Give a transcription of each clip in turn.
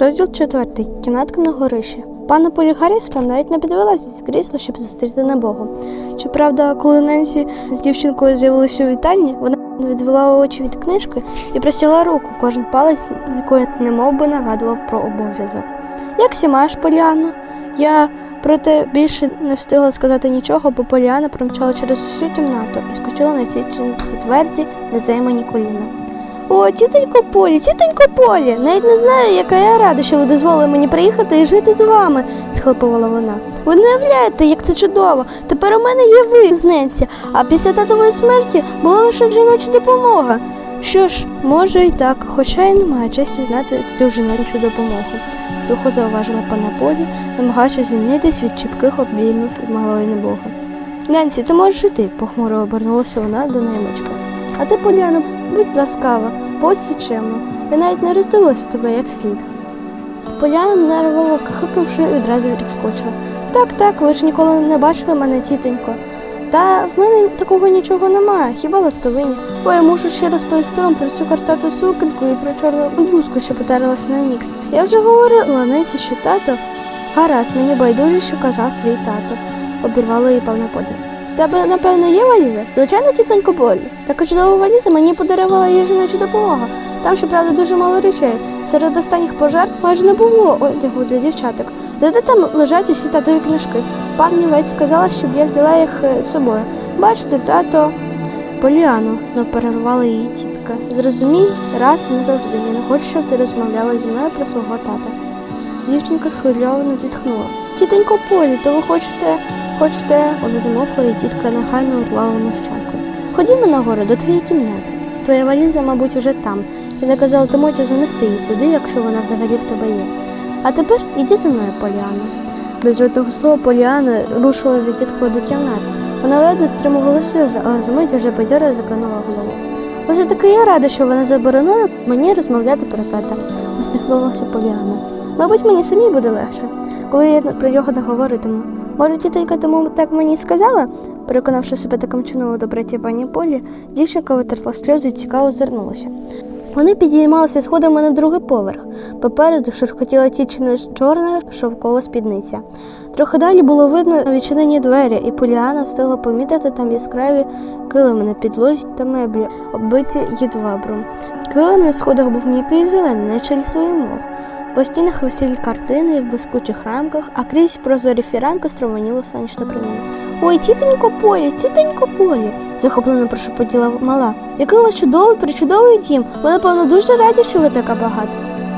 Розділ четвертий. Кімнатка на горищі. Пана Полі Гаррінгтон навіть не підвелася з крісла, щоб зустріти небогу. Щоправда, коли Ненсі з дівчинкою з'явилися у вітальні, вона відвела очі від книжки і простягла руку, кожен палець, якої немов би нагадував про обов'язок. Як сі маєш, Поліано? Я проте більше не встигла сказати нічого, бо Поліана промчала через усю кімнату і скочила на ці тверді, незаймані коліна. О, тітонько Полі, тітонько Полі, навіть не знаю, яка я рада, що ви дозволили мені приїхати і жити з вами, схлипувала вона. Ви не уявляєте, як це чудово. Тепер у мене є ви з Ненсі, а після татової смерті була лише жіноча допомога. Що ж, може і так, хоча й немає честі знати цю жіночу допомогу, сухо зауважила пана Полі, намагаючись звільнитись від чіпких обіймів малої небоги. Ненсі, ти можеш іти, похмуро обернулася вона до наймички. А ти, Поліано, будь ласкава, будь чемно. Я навіть не роздивилася тебе як слід. Поляна нервово хикнувши, відразу підскочила. Так, так, ви ж ніколи не бачили мене, тітонько. Та в мене такого нічого немає, хіба ластовині. Ой, я мушу ще розповісти вам про цю картату сукенку і про чорну блузку, що потерлася на нікс. Я вже говорила Несі, що тато. Гаразд, мені байдуже, що казав твій тато, обірвала її певна подив. В тебе, напевно, є валіза? Звичайно, тітонько Болі. Така чудова валіза мені подарувала її жіноча допомога. Там, щоправда, дуже мало речей. Серед останніх пожертв майже не було одягу для дівчаток. Зате там лежать усі татові книжки. Пан Нівець сказала, щоб я взяла їх е, з собою. Бачите, тато. Поліано, знов перервала її тітка. Зрозумій, раз і назавжди. Я не хочу, щоб ти розмовляла зі мною про свого тата. Дівчинка схвильовано зітхнула. Тітонько Полі, то ви хочете, хочете, вона замовкла, і тітка нехайно урвала мощанку. Ходімо нагору до твоєї кімнати. Твоя валіза, мабуть, уже там. Я наказала Тимоті занести її туди, якщо вона взагалі в тебе є. А тепер іди за мною, Поліано. Без жодного слова Поліана рушила за тіткою до кімнати. Вона ледве стримувала сльози, але за мить уже бадьоро закинула голову. Ось таки я рада, що вона заборонила мені розмовляти про тата, усміхнулася Поліана. Мабуть, мені самій буде легше, коли я про нього не. Може, тітонька тому так мені сказала? Переконавши себе таким чином у доброті пані Полі, дівчинка витерла сльози і цікаво озирнулася. Вони підіймалися сходами на другий поверх. Попереду шурхотіла тічина чорна шовкова спідниця. Трохи далі було видно відчинені двері, і Поліана встигла помітити там яскраві килими на підлозі та меблі, оббиті їдвабром. Килим на сходах був м'який зелений, наче лісовий мох. По стінах висіли картини в блискучих рамках, а крізь прозорі фіранки строманіло сонячне проміння. Ой, тітонько Полі, тітонько Полі, захоплено прошепотіла мала. Який у вас чудовий, причудовий дім. Ви, напевно, дуже раді, що ви така багата.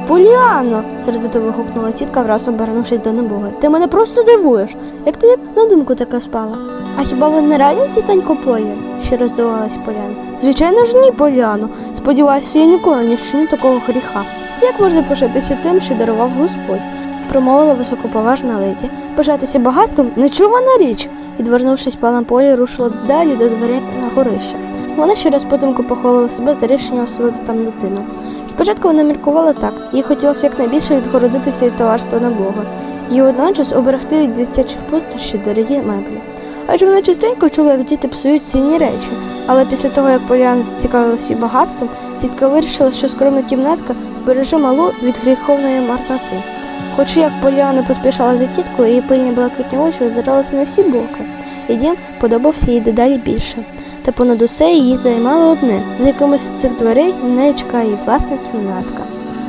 Поліано, сердито вигукнула тітка, враз обернувшись до небоги. Ти мене просто дивуєш. Як тобі на думку така спала? А хіба ви не раді, тітонько Полі? ще роздивилась Поляна. Звичайно ж, ні, Поляно. Сподіваюся, я ніколи не вчиню такого гріха. Як можна пишатися тим, що дарував Господь? промовила високоповажна леді. Пишатися багатством нечувана річ. Відвернувшись, пана Полі рушила далі до дверей на горище. Вона ще раз подумку похвалила себе за рішення оселити там дитину. Спочатку вона міркувала так, їй хотілося якнайбільше відгородитися від товарства на Бога і водночас оберегти від дитячих пустощів дорогі меблі. Адже вона частенько чула, як діти псують цінні речі. Але після того, як Поліана зацікавилася її багатством, тітка вирішила, що скромна кімнатка збереже малу від гріховної марноти. Хоч як Поліана поспішала за тіткою, її пильні блакитні очі озиралися на всі боки, і дім подобався їй дедалі більше. Та понад усе її займало одне з якимось з цих дверей неї чекає її власна кімнатка.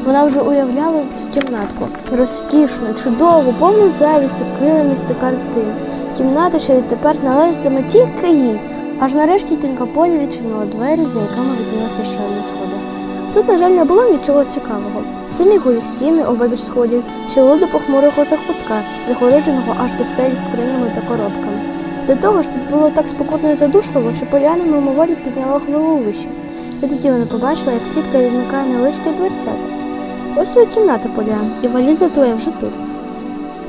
Вона вже уявляла цю кімнатку розкішну, чудову, повну завісу, килимів та картин. Кімната, що відтепер належатиме тільки їй. Аж нарешті тінька Полі відчинила двері, за якими виднілися ще одні сходи. Тут, на жаль, не було нічого цікавого. Самі голі стіни, обабіч сходів, ще вели до похмурого закутка, загородженого аж до стелі скринями та коробками. До того ж, тут було так спокійно і задушливо, що Поляна мимоволі підняла голову вище. І тоді вона побачила, як тітка відмикає невеличкі дверцята. Ось твоя кімната, Поляна, і валіза твоя вже тут.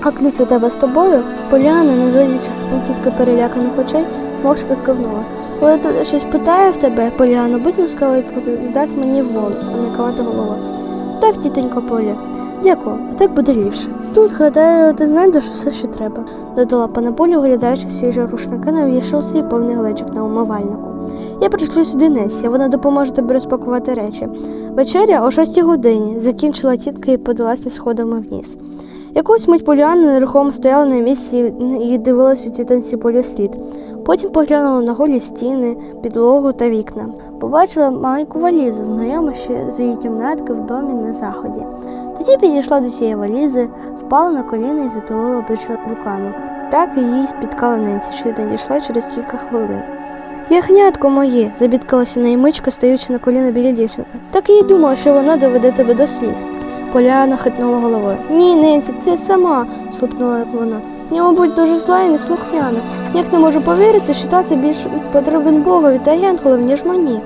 А ключ у тебе з тобою? Поляна, не зводячи з тітки переляканих очей, мовчки кивнула. Коли ти щось питає в тебе, Поляно, будь ласкава відповідати мені в голос, а не кавати головою. Так, тітонько Поля, дякую, так буде ліпше. Тут, гадаю, ти знайдеш усе, що треба, додала пана Поля, оглядаючи свіжі рушники на вішалці і повний глечик на умивальнику. Я пришлю сюди Несі, вона допоможе тобі розпакувати речі. Вечеря о 6 годині закінчила тітка і подалася сходами вниз. Якусь мить Поліана нерухомо стояла на місці і дивилася тітанці полі слід. Потім поглянула на голі стіни, підлогу та вікна. Побачила маленьку валізу, знайому ще з її кімнатки в домі на заході. Тоді підійшла до цієї валізи, впала на коліна і затулила обличчя руками. Так її спіткала Ненсі, що надійшла через кілька хвилин. Яхнятко моє, забідкалася наймичка, стоючи на коліна біля дівчинки. Так і й думала, що вона доведе тебе до сліз. Поляна хитнула головою. Ні, Ненсі, це сама, слипнула вона. Я, мабуть, дуже зла і неслухняна. Ніяк не можу повірити, що тато більш потрібен Богові та янголам, ніж мені.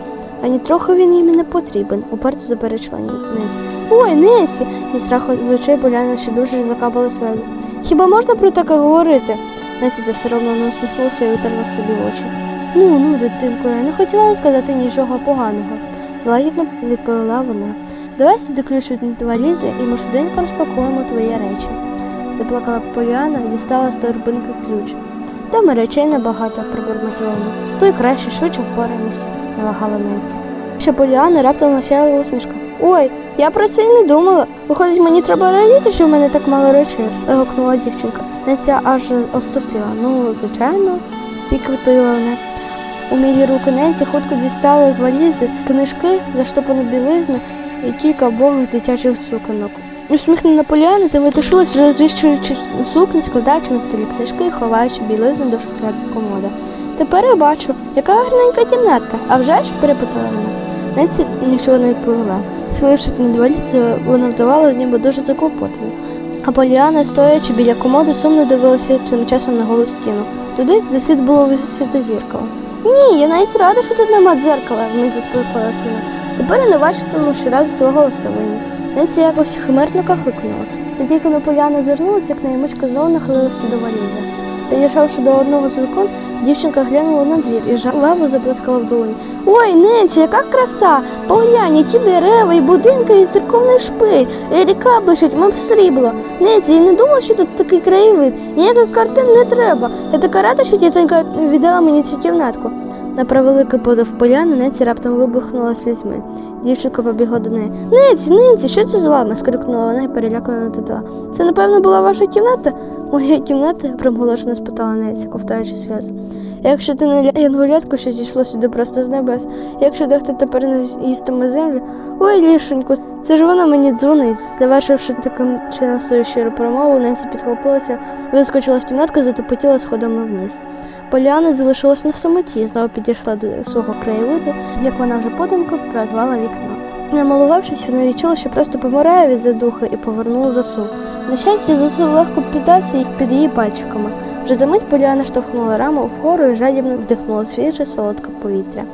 Ані трохи він їм не потрібен, уперто заперечила Ненсі. Ой, Ненсі! зі страху з очей Поляна ще дуже закапали сльози. Хіба можна про таке говорити? Ненсі засоромлено усміхнувся і витерла собі очі. Ну, ну, дитинко, я не хотіла сказати нічого поганого, лагідно відповіла вона. Давай сюди ключ від валізи і ми швиденько розпакуємо твої речі. Заплакала Поліана дістала з торбинки ключ. Там і речей небагато, пробурмотіла вона. То й краще швидше впораємося, не вагала Ненсі. Ще Поліана раптом осяяла усмішка. Ой, я про це й не думала. Виходить, мені треба радіти, що в мене так мало речей, вигукнула дівчинка. Ненця аж остовпіла. Ну, звичайно, тільки відповіла вона. Умілі руки Ненсі хутко дістали з валізи книжки, заштопану білизну і кілька богих дитячих цуканок. Усміхнена Поліана заметушилась, розвіщуючи сукні, складаючи на столі книжки і ховаючи білизну до шухляд комода. Тепер я бачу, яка гарненька кімнатка, а вже ж перепитала вона. Ненсі нічого не відповіла. Схилившись над валізою, вона вдавала, ніби дуже заклопотана. А Поліана, стоячи біля комоду, сумно дивилася цим часом на голу стіну, туди, де слід було висіти зіркало. Ні, я навіть рада, що тут нема дзеркала, вмить заспокоїлась вона. Тепер я не бачитиму щоразу свого листовині. Ненсі якось химерно кахикнула. Та тільки на поляну звернулася, як наймичка знову нахилилася до валізи. Підійшовши до одного з вікон, дівчинка глянула на двір і жававо заплескала в долоні. Ой, Ненсі, яка краса! Поглянь, які дерева, і будинки, і церковний шпиль, і ріка блищить, мов срібло. Ненсі, я не думала, що тут такий краєвид. Ніяких картин не треба. Я така рада, що тітонька віддала мені цю кімнатку. На превеликий подив поляни Неці раптом вибухнула слізьми. Дівчинка побігла до неї. Неці, Неці, що це з вами? скрикнула вона і перелякано додала. Це, напевно, була ваша кімната? Моя кімната? примголошено спитала Неці, ковтаючи сльози. Якщо ти не янголятко, що зійшло сюди просто з небес, якщо дехто тепер не їстиме землю, ой, лішеньку, це ж вона мені дзвонить. Завершивши таким чином свою щиру промову, Ненсі підхопилася, вискочила з кімнатки, затопотіла сходами вниз. Поліана залишилась на самоті, знову підійшла до свого краєвиду, як вона вже подумки прозвала вікно. Намалувавшись, вона відчула, що просто помирає від задухи і повернула засув. На щастя, засув легко піддався під її пальчиками. Вже за мить Поліана штовхнула раму вгору і жадібно вдихнула свіже солодке повітря.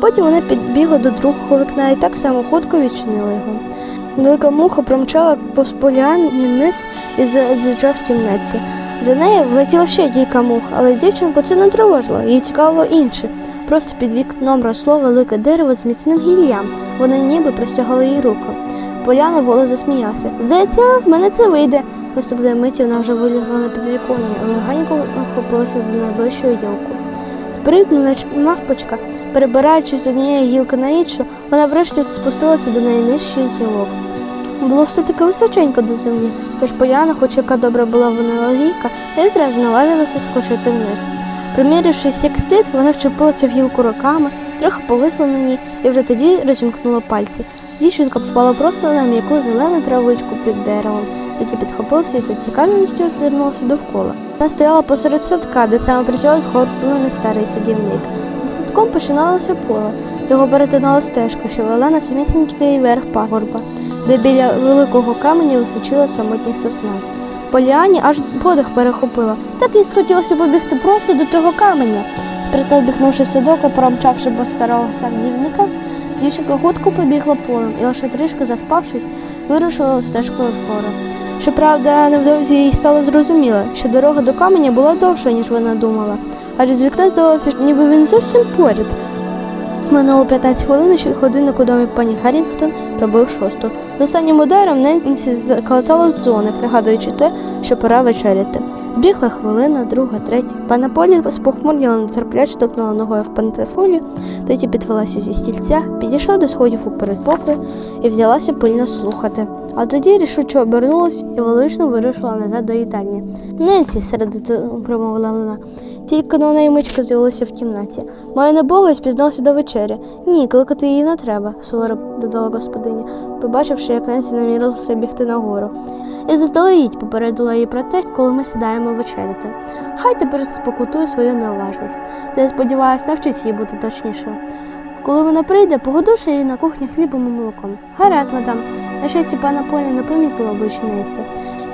Потім вона підбігла до другого вікна і так само хутко відчинила його. Велика муха промчала повз Поліані вниз і задзичав в кімнаті. За нею влетіло ще кілька мух, але дівчинку це не тривожило, їй цікавило інше. Просто під вікном росло велике дерево з міцним гіллям. Вони ніби простягали їй руку. Поляна воло засміявся. Здається, в мене це вийде. Наступної миті вона вже вилізла на підвіконня, легенько охопилася за найближчою гілку. Спритно, наче мавпочка, перебираючись з однієї гілки на іншу, вона врешті спустилася до найнижчої гілок. Було все таки височенько до землі, тож Поляна, хоч яка добра була вона логійка, не відразу наважилася скочити вниз. Примірявшись як слід, вона вчепилася в гілку руками, трохи повисла на ній і вже тоді розімкнула пальці. Дівчинка впала просто на м'яку зелену травичку під деревом, тоді підхопилася і за цікавістю озирнулася довкола. Вона стояла посеред садка, де саме працював згорблений старий садівник. За садком починалося поле. Його перетинала стежка, що вела на самісінький верх пагорба, де біля великого каменя височила самотня сосна. Поліані аж подих перехопила. Так їй схотілося побігти просто до того каменя. Спритно обігнувши садок і промчавши по старого садівника, дівчинка хутко побігла полем і лише трішки заспавшись, вирушила стежкою вгору. Щоправда, невдовзі їй стало зрозуміло, що дорога до каменя була довша, ніж вона думала, адже з вікна здавалося, ніби він зовсім поряд. Минуло 15 хвилин, що годинник у домі пані Гаррінгтон пробив шосту. З останнім ударом Ненсі заколотала дзвоник, нагадуючи те, що пора вечеряти. Збігла хвилина, друга, третя. Пана Полі спохмурніла нетерпляче топнула ногою в пантефолі, тоді підвелася зі стільця, підійшла до сходів у передпокої і взялася пильно слухати. А тоді рішуче обернулась і велично вирушила назад до їдальні. Ненсі, середину промовила вона. Тільки но вона і мичка з'явилася в кімнаті. Маю небога і спізнався до вечері. Ні, кликати її не треба, суворо додала господиня, побачивши, як Ненсі намірилася бігти нагору. І заздалегідь попередила її про те, коли ми сідаємо вечеряти. Хай тепер спокутує свою неуважність. Я сподіваюся, навчиться їй бути точнішою. Коли вона прийде, погодуше її на кухні хлібом і молоком. Гаразд, мадам. На щастя, пана Полі не помітила обличчя Ненсі.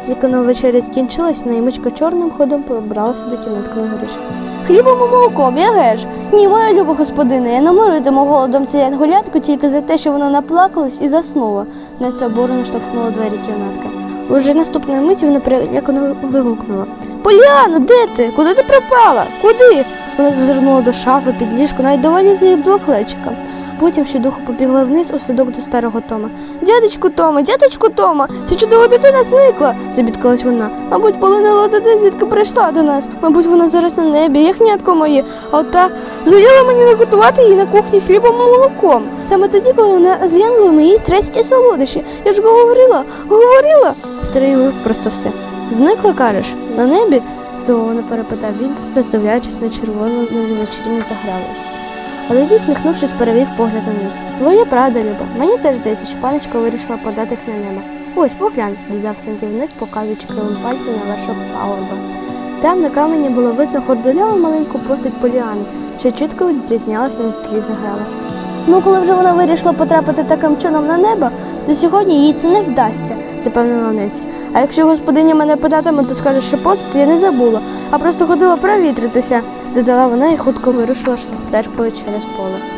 Тільки на вечеря скінчилась, наймичка чорним ходом побралася до кімнатки на горіші. Хлібом і молоком, я геш. Ні, моя люба господина, я не миритиму голодом цю янгулятку тільки за те, що вона наплакалась і заснула. Ненсі обурено штовхнула двері кімнатки. Уже наступної миті вона перелякано вигукнула. Поліано, де ти? Куди ти пропала? Куди? Вона зазирнула до шафи під ліжко, навіть доволі з'їдла клечика. Потім ще духу побігла вниз у садок до старого Тома. Дядечку Тома, дядечку Тома, ця чудова дитина зникла, забідкалась вона. Мабуть, полинила туди, звідки прийшла до нас. Мабуть, вона зараз на небі, яхнятко моє, а ота звеліла мені наготувати її на кухні хлібом і молоком. Саме тоді, коли вона з янголами їсть рецькі солодощі. Я ж говорила, говорила. Старий просто все. Зникла, кажеш, на небі? здивовано перепитав він, споздивляючись на червону на заграву. Але тоді, сміхнувшись, перевів погляд на низ. Твоя правда, Люба. Мені теж здається, що паночка вирішила податись на небо. Ось, поглянь, додав сантівник, показуючи кривим пальцем на вершок пагорба. Там на камені було видно хордоляву маленьку постать Поліани, що чітко відрізнялася на тлі заграва. Ну, коли вже вона вирішила потрапити таким чином на небо, то сьогодні їй це не вдасться, запевнила Ненсі. А якщо господиня мене питатиме, то скаже, що посуд я не забула, а просто ходила провітритися, додала вона і хутко вирушила стежкою через поле.